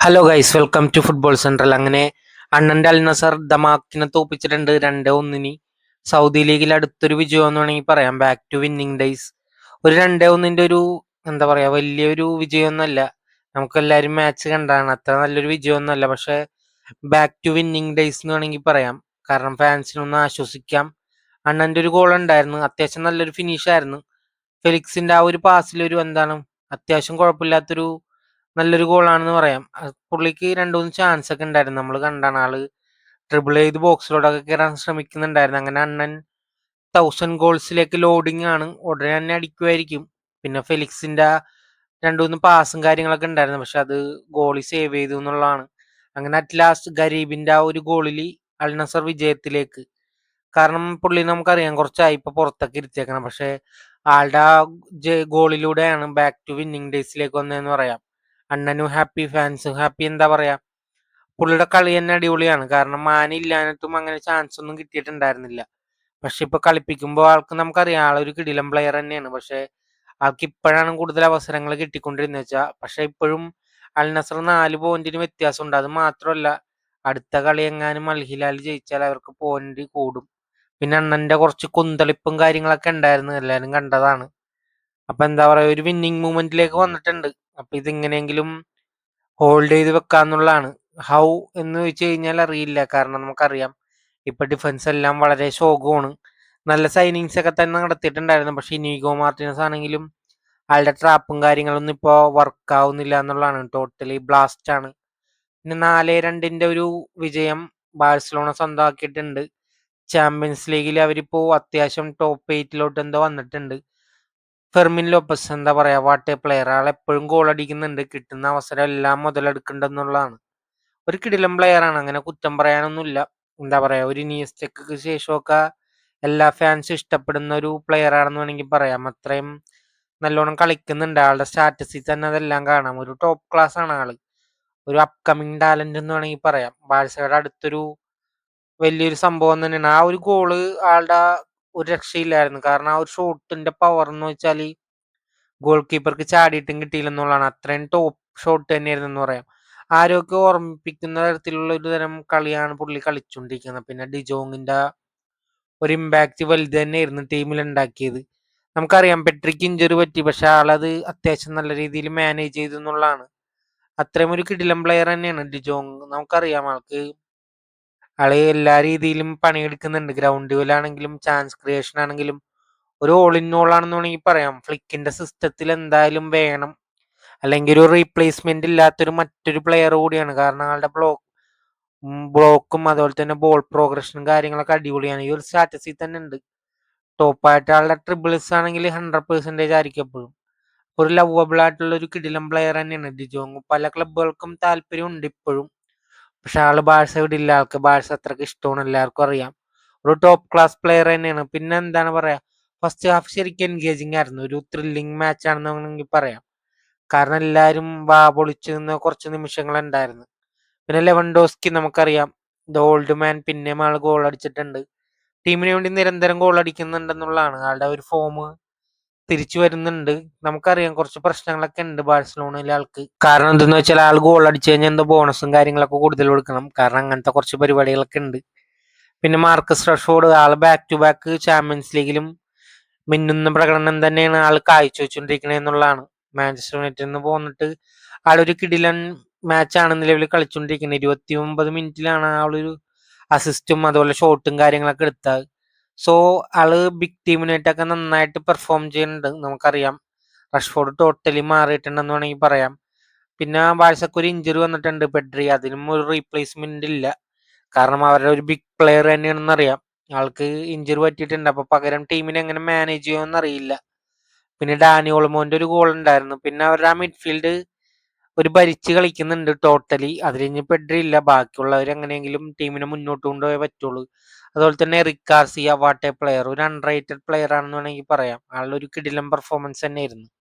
Hello guys welcome to football central അങ്ങനെ അണ്ണന്റെ അൽ നസർ ദമാക്കിനെ തോപ്പിച്ചിട്ടുണ്ട് രണ്ട് ഒന്നിന്. സൗദി ലീഗിൽ അടുത്തൊരു വിജയം എന്ന് വേണമെങ്കിൽ പറയാം. ബാക്ക് ടു വിന്നിങ് ഡേയ്സ് ഒരു രണ്ടേ ഒന്നിന്റെ ഒരു എന്താ പറയാ വലിയൊരു വിജയമൊന്നുമല്ല. നമുക്കെല്ലാവരും മാച്ച് കണ്ടാണ്. അത്ര നല്ലൊരു വിജയമൊന്നുമല്ല. പക്ഷെ ബാക്ക് ടു വിന്നിങ് ഡേയ്സ് എന്ന് വേണമെങ്കിൽ പറയാം. കാരണം ഫാൻസിനൊന്ന് ആശ്വസിക്കാം. അണ്ണന്റെ ഒരു ഗോൾ ഉണ്ടായിരുന്നു. അത്യാവശ്യം നല്ലൊരു ഫിനിഷ് ആയിരുന്നു. ഫെലിക്സിന്റെ ആ ഒരു പാസിലൊരു എന്താണ് അത്യാവശ്യം കുഴപ്പമില്ലാത്തൊരു നല്ലൊരു ഗോളാണെന്ന് പറയാം. പുള്ളിക്ക് രണ്ട് മൂന്ന് ചാൻസ് ഒക്കെ ഉണ്ടായിരുന്നു. നമ്മൾ കണ്ടാണ് ആൾ ട്രിപ്പിൾ ചെയ്ത് ബോക്സിലോട്ടൊക്കെ കയറാൻ ശ്രമിക്കുന്നുണ്ടായിരുന്നു. അങ്ങനെ അണ്ണൻ തൗസൻഡ് ഗോൾസിലേക്ക് ലോഡിങ് ആണ്. ഉടനെ തന്നെ അടിക്കുമായിരിക്കും പിന്നെ ഫെലിക്സിന്റെ രണ്ടു മൂന്ന് പാസും കാര്യങ്ങളൊക്കെ ഉണ്ടായിരുന്നു. പക്ഷെ അത് ഗോളി സേവ് ചെയ്തു എന്നുള്ളതാണ്. അങ്ങനെ അറ്റ് ലാസ്റ്റ് ഗരീബിന്റെ ആ ഒരു ഗോളിൽ അൽനസർ വിജയത്തിലേക്ക്. കാരണം പുള്ളി നമുക്കറിയാം കുറച്ചായി ഇപ്പൊ പുറത്തൊക്കെ ഇരുത്തിയേക്കണം പക്ഷെ ആളുടെ ആ ഗോളിലൂടെയാണ് ബാക്ക് ടു വിന്നിങ് ഡേയ്സിലേക്ക് വന്നതെന്ന് പറയാം. അണ്ണനും ഹാപ്പി ഫാൻസും ഹാപ്പി എന്താ പറയാ? പുള്ളിയുടെ കളി തന്നെ അടിപൊളിയാണ്. കാരണം മാന അങ്ങനെ ചാൻസ് ഒന്നും കിട്ടിയിട്ടുണ്ടായിരുന്നില്ല. പക്ഷെ ഇപ്പൊ കളിപ്പിക്കുമ്പോൾ ആൾക്ക് നമുക്കറിയാം ആളൊരു കിടിലം പ്ലെയർ തന്നെയാണ്. പക്ഷെ ആൾക്ക് ഇപ്പോഴാണ് കൂടുതൽ അവസരങ്ങൾ കിട്ടിക്കൊണ്ടിരുന്നത് വെച്ചാൽ പക്ഷെ ഇപ്പോഴും അൽ നസർ നാല് പോയിന്റിന് വ്യത്യാസമുണ്ട്. അത് മാത്രമല്ല അടുത്ത കളി എങ്ങാനും അൽ ഹിലാൽ ജയിച്ചാൽ അവർക്ക് പോയിന്റ് കൂടും. പിന്നെ അണ്ണന്റെ കുറച്ച് കുന്തളിപ്പും കാര്യങ്ങളൊക്കെ ഉണ്ടായിരുന്നു. എല്ലാവരും കണ്ടതാണ്. അപ്പൊ എന്താ പറയാ ഒരു വിന്നിങ് മൂമെന്റിലേക്ക് വന്നിട്ടുണ്ട്. അപ്പൊ ഇതിങ്ങനെയെങ്കിലും ഹോൾഡ് ചെയ്ത് വെക്കാന്നുള്ളതാണ്. ഹൗ എന്ന് വെച്ച് കഴിഞ്ഞാൽ അറിയില്ല. കാരണം നമുക്കറിയാം. ഇപ്പൊ ഡിഫൻസ് എല്ലാം വളരെ ശോകമാണ്. നല്ല സൈനിങ്സ് ഒക്കെ തന്നെ നടത്തിയിട്ടുണ്ടായിരുന്നു. പക്ഷെ ഇനീഗോ മാർട്ടിനസ് ആണെങ്കിലും അയാളുടെ ട്രാപ്പും കാര്യങ്ങളൊന്നും ഇപ്പോ വർക്ക് ആവുന്നില്ല എന്നുള്ളതാണ്. ടോട്ടലി ബ്ലാസ്റ്റ് ആണ്. പിന്നെ നാല് രണ്ടിന്റെ ഒരു വിജയം ബാഴ്സലോണ സ്വന്തമാക്കിയിട്ടുണ്ട്. ചാമ്പ്യൻസ് ലീഗിൽ അവരിപ്പോ അത്യാവശ്യം ടോപ്പ് എയ്റ്റിലോട്ട് എന്തോ വന്നിട്ടുണ്ട്. ഫെർമിൻ ലോപ്പസ് എന്താ പറയാ വാട്ട് പ്ലെയർ ആൾ എപ്പോഴും ഗോൾ അടിക്കുന്നുണ്ട്. കിട്ടുന്ന അവസരം എല്ലാം മുതലെടുക്കണ്ടെന്നുള്ളതാണ്. ഒരു കിടിലം പ്ലെയർ ആണ്. അങ്ങനെ കുറ്റം പറയാനൊന്നുമില്ല. എന്താ പറയാ ഒരു നിയസ്റ്റക്ക് ശേഷമൊക്കെ എല്ലാ ഫാൻസും ഇഷ്ടപ്പെടുന്ന ഒരു പ്ലെയർ ആണെന്ന് വേണമെങ്കിൽ പറയാം. അത്രയും നല്ലോണം കളിക്കുന്നുണ്ട്. ആളുടെ സ്റ്റാറ്റസിൽ തന്നെ അതെല്ലാം കാണാം. ഒരു ടോപ്പ് ക്ലാസ് ആണ് ആൾ. ഒരു അപ്കമിങ് ടാലന്റ് എന്ന് വേണമെങ്കിൽ പറയാം. ബാഴ്സയുടെ അടുത്തൊരു വലിയൊരു സംഭവം തന്നെയാണ്. ആ ഒരു ഗോൾ ആളുടെ ഒരു രക്ഷയില്ലായിരുന്നു. കാരണം ആ ഒരു ഷോട്ടിന്റെ പവർ എന്ന് വെച്ചാൽ ഗോൾ കീപ്പർക്ക് ചാടിയിട്ടും കിട്ടിയില്ലെന്നുള്ളതാണ് അത്രയും ടോപ്പ് ഷോട്ട് തന്നെയായിരുന്നു എന്ന് പറയാം. ആരൊക്കെ ഓർമ്മിപ്പിക്കുന്ന തരത്തിലുള്ള ഒരു തരം കളിയാണ് പുള്ളി കളിച്ചുകൊണ്ടിരിക്കുന്നത് പിന്നെ ഡിജോങ്ങിന്റെ ഒരു ഇമ്പാക്റ്റ് വലുത് തന്നെയായിരുന്നു ടീമിൽ ഉണ്ടാക്കിയത്. നമുക്കറിയാം പെട്രിക്ക് ഇഞ്ചുറി പറ്റി. പക്ഷെ ആളത് അത്യാവശ്യം നല്ല രീതിയിൽ മാനേജ് ചെയ്തു എന്നുള്ളതാണ്. അത്രയും ഒരു കിടിലം പ്ലെയർ തന്നെയാണ് ഡിജോങ് നമുക്കറിയാം ആൾക്ക് ആൾ എല്ലാ രീതിയിലും പണിയെടുക്കുന്നുണ്ട്. ഗ്രൗണ്ട് ആണെങ്കിലും ചാൻസ് ക്രിയേഷൻ ആണെങ്കിലും. ഒരു ഓൾ ഇൻ ഓൾ ആണെന്ന് വേണമെങ്കിൽ പറയാം. ഫ്ലിക്കിന്റെ സിസ്റ്റത്തിൽ എന്തായാലും വേണം. അല്ലെങ്കിൽ ഒരു റീപ്ലേസ്മെന്റ് ഇല്ലാത്തൊരു മറ്റൊരു പ്ലെയർ കൂടിയാണ്. കാരണം ആളുടെ ബ്ലോക്ക് ബ്ലോക്കും അതുപോലെ തന്നെ ബോൾ പ്രോഗ്രഷനും കാര്യങ്ങളൊക്കെ അടിപൊളിയാണ്. ഈ ഒരു സ്റ്റാറ്റസിൽ തന്നെ ഉണ്ട്. ടോപ്പായിട്ട് ആളുടെ ട്രിബിൾസ് ആണെങ്കിൽ ഹൺഡ്രഡ് പെർസെന്റേജ് ആയിരിക്കും എപ്പോഴും. ഒരു ലവബിൾ ആയിട്ടുള്ള ഒരു കിടിലം പ്ലെയർ തന്നെയാണ്. ഡിജോങ്. പല ക്ലബുകൾക്കും താല്പര്യമുണ്ട് ഇപ്പോഴും. പക്ഷെ ആൾ ബാഴ്സ വിടില്ല ആൾക്ക് ബാഴ്സ അത്രയ്ക്ക് ഇഷ്ടമാണ്. എല്ലാവർക്കും അറിയാം. ഒരു ടോപ്പ് ക്ലാസ് പ്ലെയർ തന്നെയാണ്. പിന്നെ എന്താണ് പറയാ? ഫസ്റ്റ് ഹാഫ് ശരിക്കും എൻഗേജിങ് ആയിരുന്നു. ഒരു ത്രില്ലിംഗ് മാച്ച് ആണെന്ന് വേണമെങ്കിൽ പറയാം. കാരണം എല്ലാവരും വാ പൊളിച്ചു നിന്ന കുറച്ച് നിമിഷങ്ങൾ ഉണ്ടായിരുന്നു. പിന്നെ ലെവൻഡോസ്കി നമുക്കറിയാം. ദ ഓൾഡ് മാൻ പിന്നെയും ആൾ ഗോൾ അടിച്ചിട്ടുണ്ട്. ടീമിന് വേണ്ടി നിരന്തരം ഗോൾ അടിക്കുന്നുണ്ടെന്നുള്ളതാണ്. ആളുടെ ഒരു ഫോം തിരിച്ചു വരുന്നുണ്ട്. നമുക്കറിയാം കുറച്ച് പ്രശ്നങ്ങളൊക്കെ ഉണ്ട് ബാഴ്സലോണയിലെ ആൾക്ക്. കാരണം എന്തെന്ന് വെച്ചാൽ ആൾ ഗോൾ അടിച്ചു കഴിഞ്ഞാൽ എന്തോ ബോണസും കാര്യങ്ങളൊക്കെ കൂടുതൽ കൊടുക്കണം. കാരണം അങ്ങനത്തെ കുറച്ച് പരിപാടികളൊക്കെ ഉണ്ട്. പിന്നെ മാർക്കസ് റഷോഡ് ആൾ ബാക്ക് ടു ബാക്ക് ചാമ്പ്യൻസ് ലീഗിലും മിന്നുന്ന പ്രകടനം തന്നെയാണ് ആൾ കാഴ്ചവെച്ചുകൊണ്ടിരിക്കുന്നത് എന്നുള്ളതാണ്. മാഞ്ചസ്റ്റർ യുണൈറ്റഡിൽ നിന്ന് പോന്നിട്ട് ആളൊരു കിടിലൻ മാച്ചാണ് നിലവിൽ കളിച്ചുകൊണ്ടിരിക്കുന്നത് ഇരുപത്തി ഒമ്പത് മിനിറ്റിലാണ് ആളൊരു അസിസ്റ്റും അതുപോലെ ഷോട്ടും കാര്യങ്ങളൊക്കെ എടുത്തത്. സോ ആൾ ബിഗ് ടീമിനായിട്ടൊക്കെ നന്നായിട്ട് പെർഫോം ചെയ്യുന്നുണ്ട്. നമുക്കറിയാം. റഷ്ഫോർഡ് ടോട്ടലി മാറിയിട്ടുണ്ടെന്ന് വേണമെങ്കിൽ പറയാം. പിന്നെ ബാഴ്സക്ക് ഒരു ഇഞ്ചുറി വന്നിട്ടുണ്ട് പെഡ്രി. അതിനും ഒരു റീപ്ലേസ്മെന്റ് ഇല്ല. കാരണം അവരുടെ ഒരു ബിഗ് പ്ലെയർ തന്നെയാണെന്ന് അറിയാം ആൾക്ക് ഇഞ്ചുറി പറ്റിയിട്ടുണ്ട്. അപ്പൊ പകരം ടീമിനെ എങ്ങനെ മാനേജ് ചെയ്യുമെന്ന് അറിയില്ല പിന്നെ ഡാനി ഓൾമോന്റെ ഒരു ഗോൾ ഉണ്ടായിരുന്നു. പിന്നെ അവരുടെ ആ മിഡ്ഫീൽഡ് ഒരു ഭരിച്ച് കളിക്കുന്നുണ്ട് ടോട്ടലി അതിൽ ഇനി പെഡ്രി ഇല്ല ബാക്കിയുള്ളവർ എങ്ങനെയെങ്കിലും ടീമിനെ മുന്നോട്ട് കൊണ്ടുപോയേ പറ്റുള്ളൂ. അതുപോലെ തന്നെ റിക്കാർസിയ വാട്ടെ പ്ലെയർ ഒരു അൺറേറ്റഡ് പ്ലെയർ ആണെന്ന് വേണമെങ്കിൽ പറയാം. ആളുടെ ഒരു കിടിലം പെർഫോമൻസ് തന്നെയായിരുന്നു.